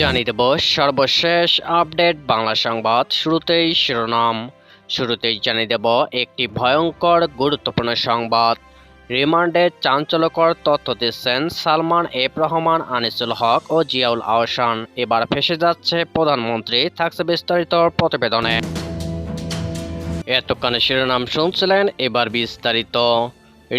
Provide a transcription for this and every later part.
জানিয়ে দেব, সর্বশেষ আপডেট বাংলা সংবাদ শুরুতেই শিরোনাম। শুরুতেই জানিয়ে দেব, একটি ভয়ঙ্কর গুরুত্বপূর্ণ সংবাদ। রিমান্ডে চাঞ্চল্যকর তথ্য দিচ্ছেন সালমান এফ রহমান, আনিসুল হক ও জিয়াউল আহসান। এবার ফেসে যাচ্ছে প্রধানমন্ত্রী, থাকছে বিস্তারিত প্রতিবেদনে। এতক্ষণে শিরোনাম শুনছিলেন এবার বিস্তারিত।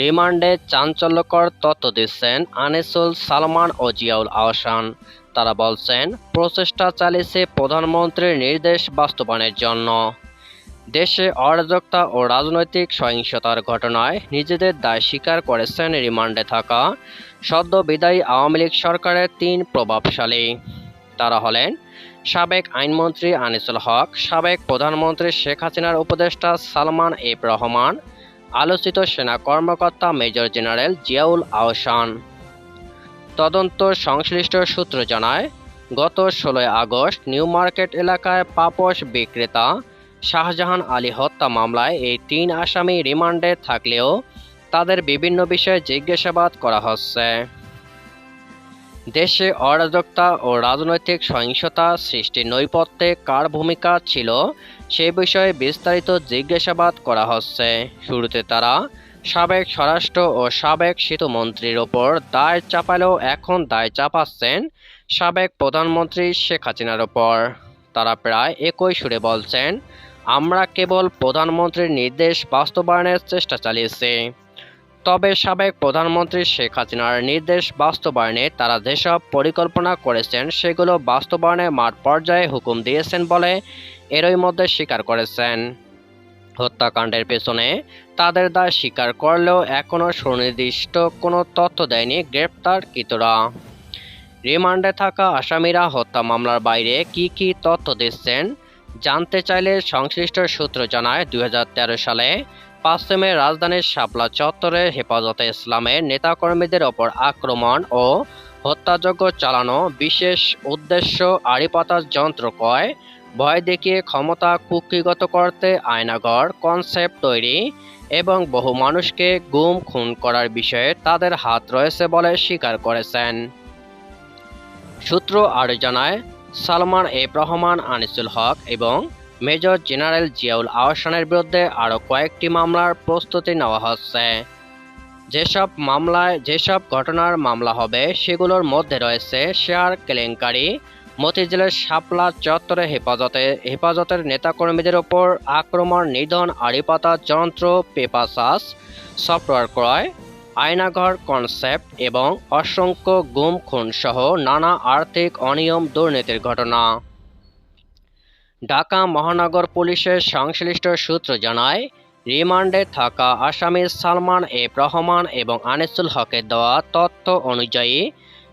রিমান্ডে চাঞ্চল্যকর তথ্য দিচ্ছেন আনিসুল, সালমান ও জিয়াউল আহসান। তারা বলছেন, প্রচেষ্টা চালিয়েছে প্রধানমন্ত্রীর নির্দেশ বাস্তবায়নের জন্য। দেশে অরাজকতা ও রাজনৈতিক সহিংসতার ঘটনায় নিজেদের দায় স্বীকার করেছেন রিমান্ডে থাকা সদ্য বিদায়ী আওয়ামী লীগ সরকারের তিন প্রভাবশালী। তারা হলেন সাবেক আইনমন্ত্রী আনিসুল হক, সাবেক প্রধানমন্ত্রী শেখ হাসিনার উপদেষ্টা সালমান এফ রহমান, আলোচিত সেনা কর্মকর্তা মেজর জেনারেল জিয়াউল আহসান। তদন্ত সংশ্লিষ্ট সূত্র জানায়, গত ষোলোই আগস্ট নিউ মার্কেট এলাকায় পাপস বিক্রেতা শাহজাহান আলী হত্যা মামলায় এই তিন আসামি রিমান্ডে থাকলেও তাদের বিভিন্ন বিষয়ে জিজ্ঞাসাবাদ করা হচ্ছে। দেশে অরাজকতা ও রাজনৈতিক সহিংসতা সৃষ্টির নৈপথ্যে কার ভূমিকা ছিল সে বিষয়ে বিস্তারিত জিজ্ঞাসাবাদ করা হচ্ছে। শুরুতে তারা সাবেক স্বরাষ্ট্র ও সাবেক সেতুমন্ত্রীর ওপর দায় চাপালেও এখন দায় চাপাচ্ছেন সাবেক প্রধানমন্ত্রী শেখ হাসিনার ওপর। তারা প্রায় একই সুরে বলছেন, আমরা কেবল প্রধানমন্ত্রীর নির্দেশ বাস্তবায়নের চেষ্টা চালিয়েছি। তবে সাবেক প্রধানমন্ত্রী শেখ হাসিনার নির্দেশ বাস্তবায়নে তারা যেসব পরিকল্পনা করেছেন সেগুলো বাস্তবায়নে মাঠ পর্যায়ে হুকুম দিয়েছেন বলে এরই মধ্যে স্বীকার করেছেন। হত্যাকাণ্ডের পেছনে তাদের দায় স্বীকার করলেও এখনও সুনির্দিষ্ট কোনো তথ্য দেয়নি গ্রেপ্তারকৃতরা। রিমান্ডে থাকা আসামিরা হত্যা মামলার বাইরে কি কি তথ্য দিচ্ছেন জানতে চাইলে সংশ্লিষ্ট সূত্র জানায় দুই হাজার তেরো সালে পাশ্চিমে রাজধানীর শাপলা চত্বরে হেফাজতে ইসলামের নেতাকর্মীদের ওপর আক্রমণ ও হত্যাযজ্ঞ চালানো বিশেষ উদ্দেশ্য আড়িপাতার যন্ত্র কয় ভয় দেখিয়ে ক্ষমতা কুক্ষিগত করতে আয়নাগর কনসেপ্ট তৈরি এবং বহু মানুষকে গুম খুন করার বিষয়ে তাদের হাত রয়েছে বলে স্বীকার করেছেন। সূত্র আরও জানায়, সালমান এফ রহমান আনিসুল হক এবং মেজর জেনারেল জিয়াউল আহসানের বিরুদ্ধে আরও কয়েকটি মামলার প্রস্তুতি নেওয়া হচ্ছে। যেসব মামলায়, যেসব ঘটনার মামলা হবে, সেগুলোর মধ্যে রয়েছে শেয়ার কেলেঙ্কারি মতিঝিলের শাপলা চত্বরে হেফাজতে, হেফাজতের নেতাকর্মীদের ওপর আক্রমণ নিধন আড়িপাতা যন্ত্র পেপাসাস, সফটওয়্যার ক্রয়, আয়নাঘর কনসেপ্ট এবং অসংখ্য গুম খুন সহ নানা আর্থিক অনিয়ম, দুর্নীতির ঘটনা। ঢাকা মহানগর পুলিশের সংশ্লিষ্ট সূত্র জানায়, রিমান্ডে থাকা আসামি সালমান এফ রহমান এবং আনিসুল হকের দেওয়া তথ্য অনুযায়ী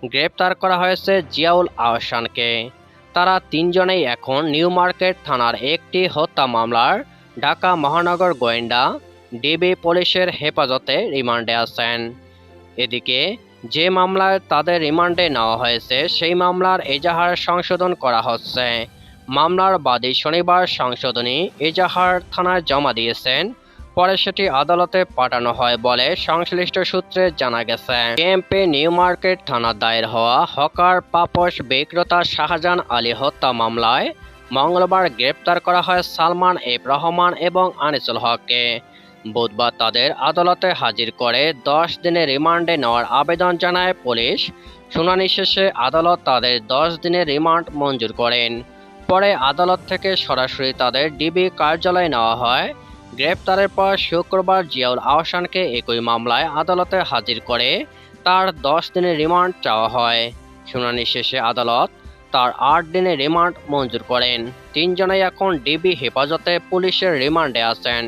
গ্রেপ্তার করা হয়েছে জিয়াউল আহসানকে। তারা তিনজনেই এখন নিউ মার্কেট থানার একটি হত্যা মামলার ঢাকা মহানগর গোয়েন্দা, ডিবি পুলিশের হেফাজতে রিমান্ডে আছেন। এদিকে, যে মামলায় তাদের রিমান্ডে নেওয়া হয়েছে, সেই মামলার এজাহার সংশোধন করা হচ্ছে। মামলার বাদী শনিবার সংশোধনী এজাহার থানায় জমা দিয়েছেন পরে সেটি আদালতে পাঠানো হয় বলে সংশ্লিষ্ট সূত্রে জানা গেছে। কেএমপি নিউ মার্কেট থানা দায়ের হওয়া হকার পাপস বিক্রেতা শাহজাহান আলী হত্যা মামলায় মঙ্গলবার গ্রেপ্তার করা হয় সালমান এফ রহমান এবং আনিসুল হককে। বুধবার তাদের আদালতে হাজির করে দশ দিনের রিমান্ডে নেওয়ার আবেদন জানায় পুলিশ। শুনানি শেষে আদালত তাদের দশ দিনের রিমান্ড মঞ্জুর করেন। পরে আদালত থেকে সরাসরি তাদের ডিবি কার্যালয়ে নেওয়া হয়। গ্রেপ্তারের পর শুক্রবার জিয়াউল আহসানকে একই মামলায় আদালতে হাজির করে তার দশ দিনের রিমান্ড চাওয়া হয়। শুনানি শেষে আদালত তার আট দিনের রিমান্ড মঞ্জুর করেন। তিনজনেই এখন ডিবি হেফাজতে পুলিশের রিমান্ডে আছেন।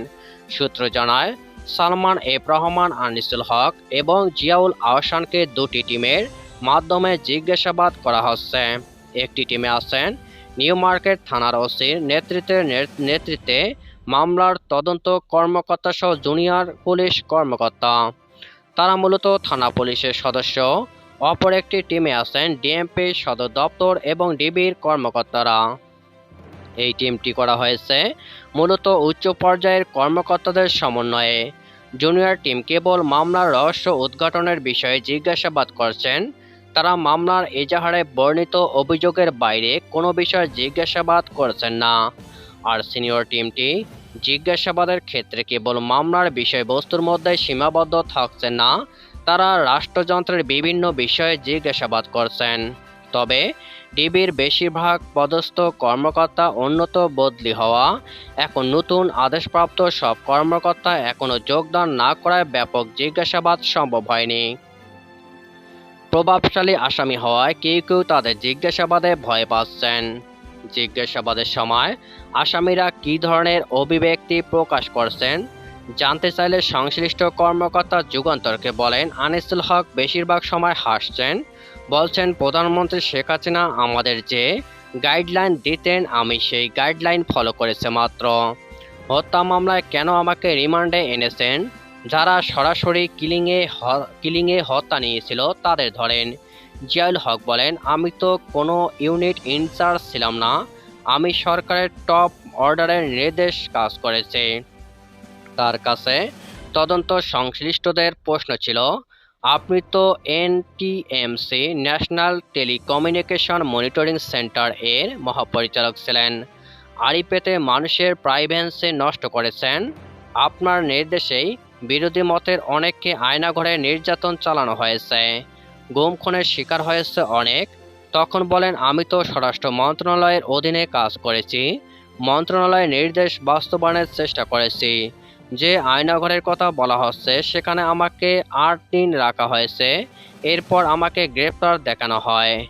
সূত্র জানায়, সালমান এফ রহমান, আনিসুল হক এবং জিয়াউল আহসানকে দুটি টিমের মাধ্যমে জিজ্ঞাসাবাদ করা হচ্ছে। একটি টিমে আছেন নিউ মার্কেট থানার ওসির নেতৃত্বে নেতৃত্বে মামলার তদন্ত কর্মকর্তা সহ জুনিয়র পুলিশ কর্মকর্তা। তারা মূলত থানা পুলিশের সদস্য। অপর একটি টিমে আছেন ডিএমপি সদর দপ্তর এবং ডিবির কর্মকর্তারা। এই টিমটি করা হয়েছে মূলত উচ্চ পর্যায়ের কর্মকর্তাদের সমন্বয়ে। জুনিয়র টিম কেবল মামলার রহস্য উদ্ঘাটনের বিষয়ে জিজ্ঞাসাবাদ করছেন। তারা মামলার এজাহারে বর্ণিত অভিযোগের বাইরে কোনো বিষয়ে জিজ্ঞাসাবাদ করছেন না। আর সিনিয়র টিমটি জিজ্ঞাসাবাদের ক্ষেত্রে কেবল মামলার বিষয়বস্তুর মধ্যে সীমাবদ্ধ থাকছে না, তারা রাষ্ট্রযন্ত্রের বিভিন্ন বিষয়ে জিজ্ঞাসাবাদ করছেন। তবে ডিবির বেশিরভাগ পদস্থ কর্মকর্তা উন্নত বদলি হওয়া, এখন নতুন আদেশপ্রাপ্ত সব কর্মকর্তা এখনও যোগদান না করায় ব্যাপক জিজ্ঞাসাবাদ সম্ভব হয়নি। প্রভাবশালী আসামি হওয়ায় কেউ কেউ তাদের জিজ্ঞাসাবাদে ভয় পাচ্ছেন। জিজ্ঞাসাবাদের সময় আসামিরা কী ধরনের অভিব্যক্তি প্রকাশ করছেন? জানতে চাইলে সংশ্লিষ্ট কর্মকর্তা যুগান্তরকে বলেন, আনিসুল হক বেশিরভাগ সময় হাসছেন। বলছেন, প্রধানমন্ত্রী শেখ হাসিনা আমাদের যে গাইডলাইন দিতেন, আমি সেই গাইডলাইন ফলো করেছে মাত্র। হত্যা মামলায় কেন আমাকে রিমান্ডে এনেছেন? যারা সরাসরি কিলিংয়ে কিলিংয়ে হত্যা নিয়েছিল, তাদের ধরেন। জিয়াউল হক বলেন, আমি তো কোনো ইউনিট ইনচার্জ ছিলাম না। আমি সরকারের টপ অর্ডারের নির্দেশ কাজ করেছি। তার কাছে তদন্ত সংশ্লিষ্টদের প্রশ্ন ছিল, আপনি তো NTMC, national telecommunication monitoring centre এর মহাপরিচালক ছিলেন। আড়ি পেতে মানুষের প্রাইভেন্সি নষ্ট করেছেন। আপনার নির্দেশেই বিরোধী মতের অনেককে আয়নাঘরে নির্যাতন চালানো হয়েছে। গুম খুনের শিকার হয়েছে অনেক। তখন বলেন, আমি তো স্বরাষ্ট্র মন্ত্রণালয়ের অধীনে কাজ করেছি, মন্ত্রণালয়ের নির্দেশ বাস্তবায়নের চেষ্টা করেছি। যে আয়নাঘরের কথা বলা হচ্ছে, সেখানে আমাকে আট দিন রাখা হয়েছে। এরপর আমাকে গ্রেপ্তার দেখানো হয়।